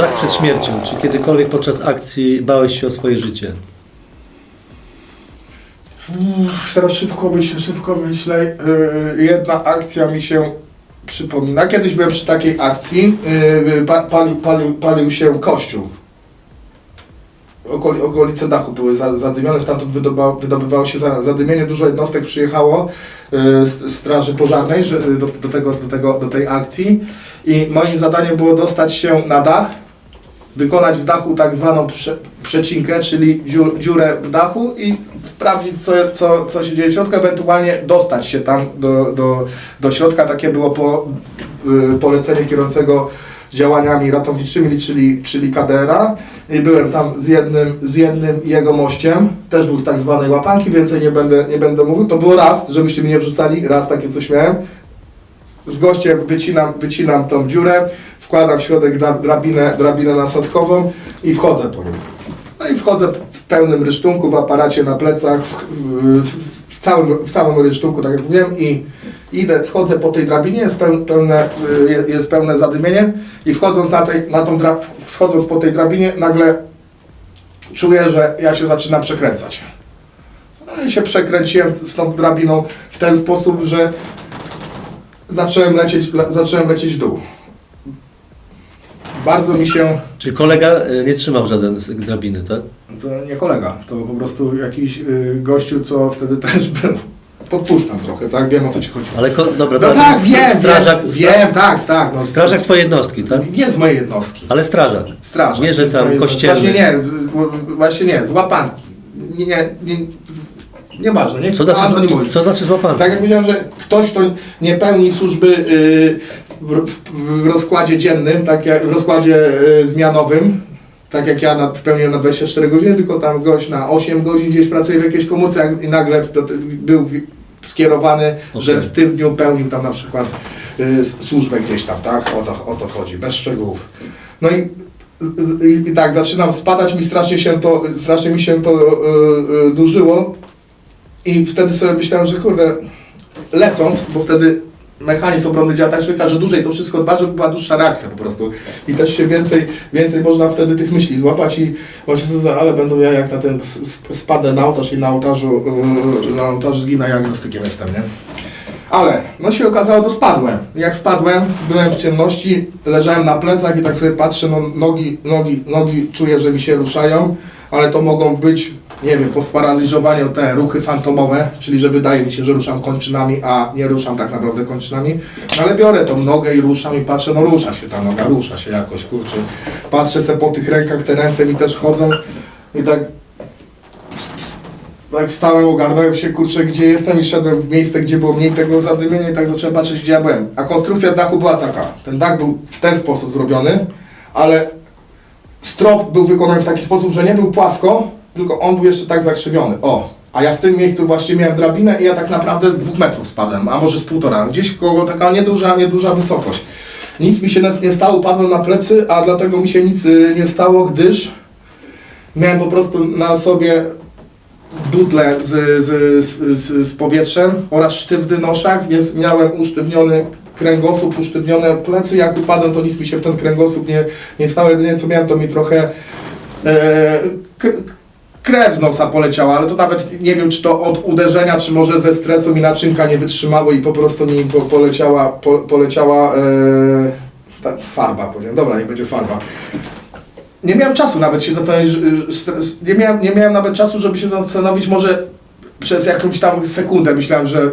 Strach przed śmiercią. Czy kiedykolwiek podczas akcji bałeś się o swoje życie? Uff, Teraz szybko myślę, szybko myślę. Yy, jedna akcja mi się przypomina. Kiedyś byłem przy takiej akcji. Yy, pa, palił, palił, palił się kościół. Okoli, okolice dachu były za- zadymione, stamtąd wydoba, wydobywało się za- zadymienie. Dużo jednostek przyjechało yy, Straży Pożarnej że, do, do, tego, do, tego, do tej akcji. I moim zadaniem było dostać się na dach, wykonać w dachu tak zwaną prze, przecinkę, czyli dziur, dziurę w dachu i sprawdzić, co, co, co się dzieje w środku, ewentualnie dostać się tam do, do, do środka. Takie było po, y, polecenie kierującego działaniami ratowniczymi, czyli, czyli KDR-a. I byłem tam z jednym, z jednym jego mościem, też był z tak zwanej łapanki, więcej nie będę, nie będę mówił. To było raz, żebyście mnie wrzucali, raz takie coś miałem. Z gościem wycinam, wycinam tą dziurę, wkładam w środek dra- drabinę, drabinę nasadkową i wchodzę po nim. No i wchodzę w pełnym rysztunku, w aparacie na plecach, w, w, w, całym, w samym rysztunku, tak jak mówiłem, i idę, schodzę po tej drabinie, jest peł- pełne, y, jest pełne zadymienie i wchodząc na, tej, na tą dra- schodząc po tej drabinie, nagle czuję, że ja się zaczynam przekręcać. No i się przekręciłem z tą drabiną w ten sposób, że zacząłem lecieć, le, zacząłem lecieć w dół. Bardzo mi się, Czyli kolega e, nie trzymał żaden z drabiny, tak? to nie kolega, to po prostu jakiś y, gościu, co wtedy też był. Podpuszczam trochę, tak? Wiem o co ci chodzi. Ale ko- dobra, No to tak, jest wiem, strażak, wiem, stra- wiem, tak, tak. No, strażak swojej jednostki, tak? Nie z mojej jednostki. Ale strażak. Strażak. Nie, że tam kościelny. Właśnie nie, z, właśnie nie, z łapanki. Nie, nie, nie, nieważne, nie Co znaczy, co znaczy złapany? Tak jak powiedziałem, że ktoś, kto nie pełni służby y, w, rozkładzie dziennym, tak jak w rozkładzie y, zmianowym, tak jak ja na, pełniłem na 24 godziny, tylko tam gość na 8 godzin gdzieś pracuje w jakiejś komórce i nagle to, był w, skierowany, że Okej. w tym dniu pełnił tam na przykład y, służbę gdzieś tam, tak? O to, o to chodzi, bez szczegółów. No i i, I tak, zaczynam spadać, mi strasznie się to, strasznie mi się to y, y, i wtedy sobie myślałem, że kurde, lecąc, bo wtedy mechanizm obronny działa tak człowieka, że dłużej to wszystko dba, żeby była dłuższa reakcja po prostu. I też się więcej, więcej można wtedy tych myśli złapać i właśnie sobie, ale będą ja jak na ten spadę na ołtarz i na ołtarzu, yy, na ołtarzu zginę, agnostykiem jestem, nie? Ale, no się okazało, to spadłem. Jak spadłem, byłem w ciemności, leżałem na plecach i tak sobie patrzę, no nogi, nogi, nogi czuję, że mi się ruszają, ale to mogą być, nie wiem, po sparaliżowaniu te ruchy fantomowe, czyli że wydaje mi się, że ruszam kończynami, a nie ruszam tak naprawdę kończynami, no ale biorę tą nogę i ruszam i patrzę, no rusza się ta noga, rusza się jakoś, kurczę. Patrzę sobie po tych rękach, te ręce mi też chodzą i tak tak wstałem, ogarnąłem się, kurczę, gdzie jestem i szedłem w miejsce, gdzie było mniej tego zadymienia i tak zacząłem patrzeć, gdzie ja byłem. A konstrukcja dachu była taka. Ten dach był w ten sposób zrobiony, ale strop był wykonany w taki sposób, że nie był płasko, tylko on był jeszcze tak zakrzywiony. O! A ja w tym miejscu właśnie miałem drabinę i ja tak naprawdę z dwóch metrów spadłem, a może z półtora. Gdzieś koło taka nieduża, nieduża wysokość. Nic mi się nie stało, upadłem na plecy, a dlatego mi się nic y, nie stało, gdyż miałem po prostu na sobie butle z, z, z, z powietrzem oraz sztywny noszak, więc miałem usztywniony kręgosłup, usztywnione plecy. Jak upadłem, to nic mi się w ten kręgosłup nie, nie stało. Jedynie co miałem, to mi trochę e, krew z nosa poleciała, ale to nawet nie wiem, czy to od uderzenia, czy może ze stresu mi naczynka nie wytrzymało i po prostu mi po, poleciała, po, poleciała e, ta farba. Powiedziałem, dobra, nie będzie farba. Nie miałem czasu nawet się zastanowić, nie miałem, nie miałem nawet czasu, żeby się zastanowić, może przez jakąś tam sekundę myślałem, że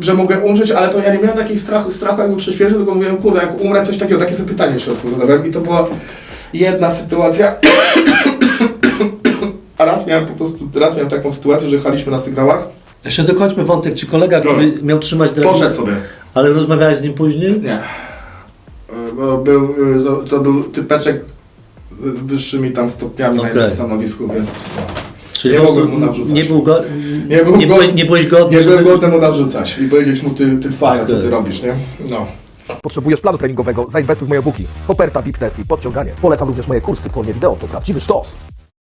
że mogę umrzeć, ale to ja nie miałem takiego strachu, strachu jakby przy tylko mówiłem, kurde, jak umrę, coś takiego, takie sobie pytanie w środku zadawałem i to była jedna sytuacja. A raz miałem po prostu, raz miałem taką sytuację, że jechaliśmy na sygnałach, Jeszcze dokończmy wątek, czy kolega Dobra. który miał trzymać drabinę, poszedł sobie. ale rozmawiałeś z nim później? Nie. Bo był, e, to, to był typeczek z z wyższymi tam stopniami na jednym stanowisku, więc. Czyli Nie po mogłem mu nawrzucać. Nie, był go, Nie był nie, go- byłeś, nie byłeś godny, nie byłem żeby- głodny mu narzucać i powiedzieć mu ty, ty faja, co ty Okej. robisz, nie? No. Potrzebujesz planu treningowego? Zainwestuj w moje booki. Koperta, VIP test i podciąganie. Polecam również moje kursy w formie wideo. To prawdziwy sztos.